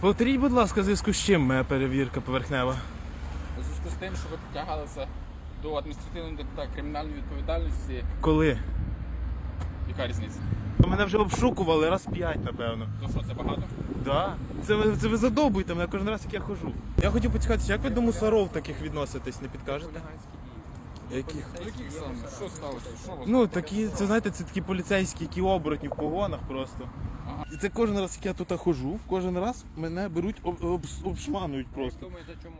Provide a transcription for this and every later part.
Повторіть, будь ласка, зв'язку з чим моя перевірка поверхнева. У зв'язку з тим, що ви притягалися до адміністративної та кримінальної відповідальності, Коли? яка різниця? Мене вже обшукували раз п'ять, напевно. То що, це багато? Да. Це ви, це ви задовбуєте мене кожен раз, як я хожу. Я хотів поцікавитися, як ви до мусоров таких відноситесь, не підкажете? Яких? Яких саме? Що сталося? Що у вас? Ну, такі, це знаєте, це такі поліцейські, які оборотні в погонах просто. І це кожен раз, як я тут хожу, кожен раз мене беруть, об, об, обшманують просто. Думаєте, чому?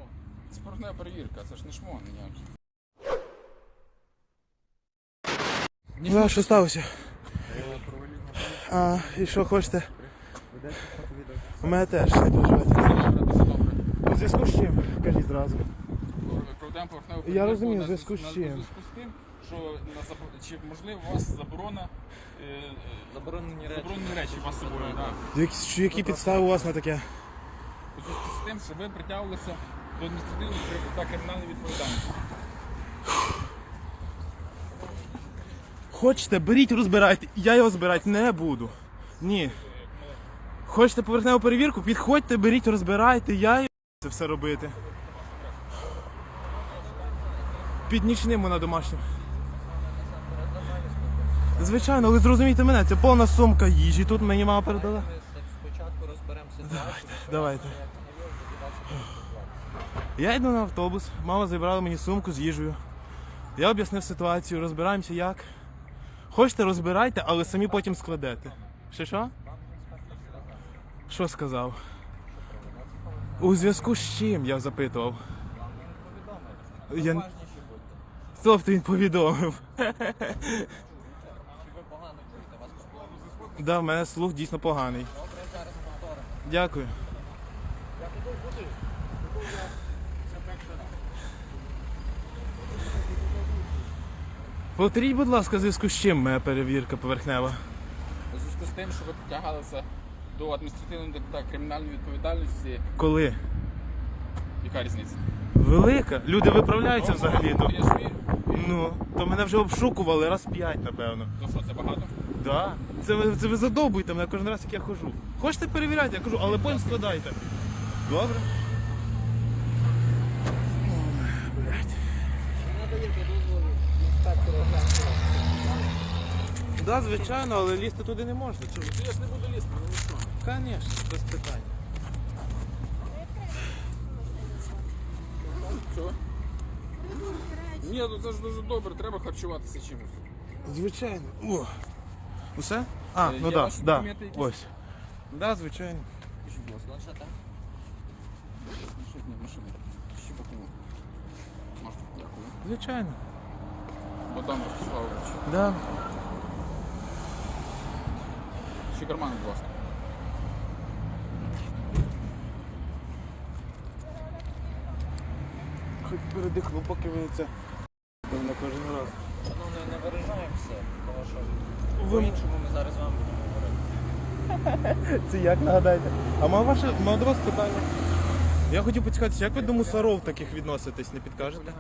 Це перевірка, це ж не шмон, ніяк. Ну, а що сталося? А, і що хочете? У мене теж не переживайте. У зв'язку з чим? Кажіть зразу. Я розумію, в зв'язку з чим. Що на забо- чи можливо у вас заборона е, е, Заборонені речі. заборонені речі у вас з собою, так. Які, що- які підстави у вас на таке? У зв'язку з тим, що ви притягувалися до адміністративної та кримінальної відповідальності. Хочете, беріть, розбирайте. Я його збирати не буду. Ні. Хочете поверхневу перевірку? Підходьте, беріть, розбирайте, я і це все робити. Під нічним вона домашнім. Звичайно, але зрозумійте мене, це повна сумка їжі. Тут мені мама передала. Спочатку розберемо ситуацію. Давайте. Будемо Я йду на автобус, мама забрала мені сумку з їжею. Я об'яснив ситуацію, розбираємося як. Хочете, розбирайте, але самі потім складете. Ще що? Що сказав? У зв'язку з чим я запитував? Я... Тобто він повідомив. Чи ви погано чуєте? Вас погано. Да, в мене слух дійсно поганий. Добре, зараз повторимо. Дякую. Повторіть, будь ласка, в зв'язку з чим моя перевірка поверхнева. У зв'язку з тим, що ви притягалися до адміністративної та кримінальної відповідальності, Коли? яка різниця? Велика. Люди виправляються взагалі. То, Я вірю. ну, то мене вже обшукували раз п'ять, напевно. То що, це багато? Да. Це ви, це ви задовбуєте мене кожен раз, як я хожу. Хочете перевіряти, я кажу, але потім складайте. Добре? Оглянути. Да, звичайно, але лізти туди не можна. Чому? Я ж не буду лізти, ну що? Звісно, без питань. Що? Ні, ну це ж дуже добре, треба харчуватися чимось. Звичайно. О. Усе? А, Е, ну є так, ваші да, документи якісь? ось. Да, звичайно. Пишіть, будь ласка. Планшета? Пишіть, ні, машини. Ще покину. Можете, дякую. Звичайно. Богдан Ростиславович. Да. Ще карман, будь ласка. Хоч передихну, поки ви це. На кожен раз. Шановний, не виражаємося, тому що Ви- по-іншому ми зараз з вами будемо говорити. Це як нагадайте? А мав ваше мав до вас питання. Я хотів поцікавитися, як ви до мусоров таких відноситесь, не підкажете?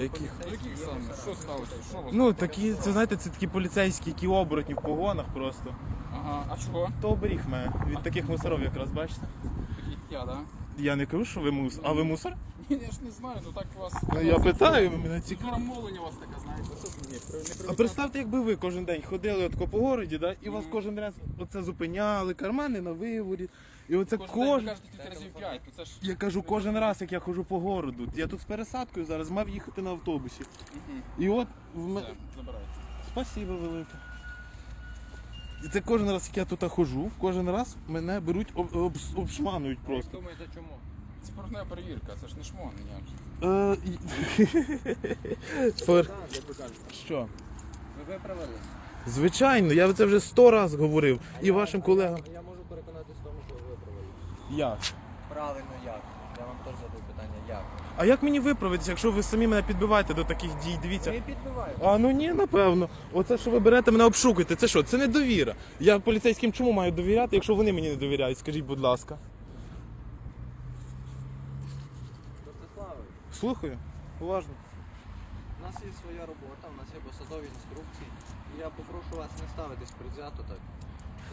Яких? Ну, Яких саме? Що сталося? Що у вас? Ну, такі, це знаєте, це такі поліцейські, які оборотні в погонах просто. Ага, а чого? То оберіг мене від таких мусоров якраз, бачите? Я, да? Я не кажу, що ви мусор. А ви мусор? Я ж не знаю, ну так у вас... Ну я питаю, мене цікаво. Мовлення у вас таке, знаєте, що ж мені? При- не А представте, якби ви кожен день ходили отко по городі, да, і вас кожен раз оце зупиняли, кармани на виворі. І оце Кожен день ви кожен. кажете тільки разів п'ять, то це ж... Я кажу кожен раз, як я ходжу по городу. Я тут з пересадкою зараз мав їхати на автобусі. Мгм. І от в Все, забирайте. Спасибо велике. І це кожен раз, як я тут хожу, кожен раз мене беруть, об, об, обшманують просто. Думаєте, чому? Це порожня перевірка, це ж не шмон. Е, кажете. Що? Ви виправились. Звичайно, я це вже сто разів говорив. І вашим колегам. Я можу переконатися в тому, що ви виправились. Як? Правильно як? Я вам теж задаю питання, як? А як мені виправитися, якщо ви самі мене підбиваєте до таких дій? Дивіться. Ви підбиваєте. А ну ні, напевно. Оце, що ви берете, мене обшукуєте, це що? Це не довіра. Я поліцейським чому маю довіряти, якщо вони мені не довіряють? Скажіть, будь ласка. Слухаю. Уважно. у нас є своя робота, у нас є посадові інструкції. І я попрошу вас не ставитись предвзято так.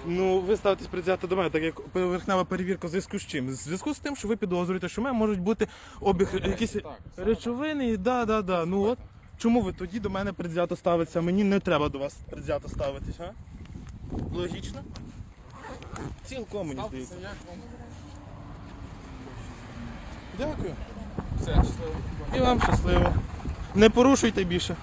Ну, ви ставитесь предвзято до мене, так як поверхнева перевірка в зв'язку з чим? В зв'язку з тим, що ви підозрюєте, що в мене можуть бути обіг якісь Так, речовини, да, да, да. Ну от. Чому ви тоді до мене предвзято ставитеся? Мені не треба до вас предвзято ставитись, а? Логічно? Цілком мені ставтеся, здається. як вам. Дякую. Все, щасливо. І вам щасливо. Не порушуйте більше.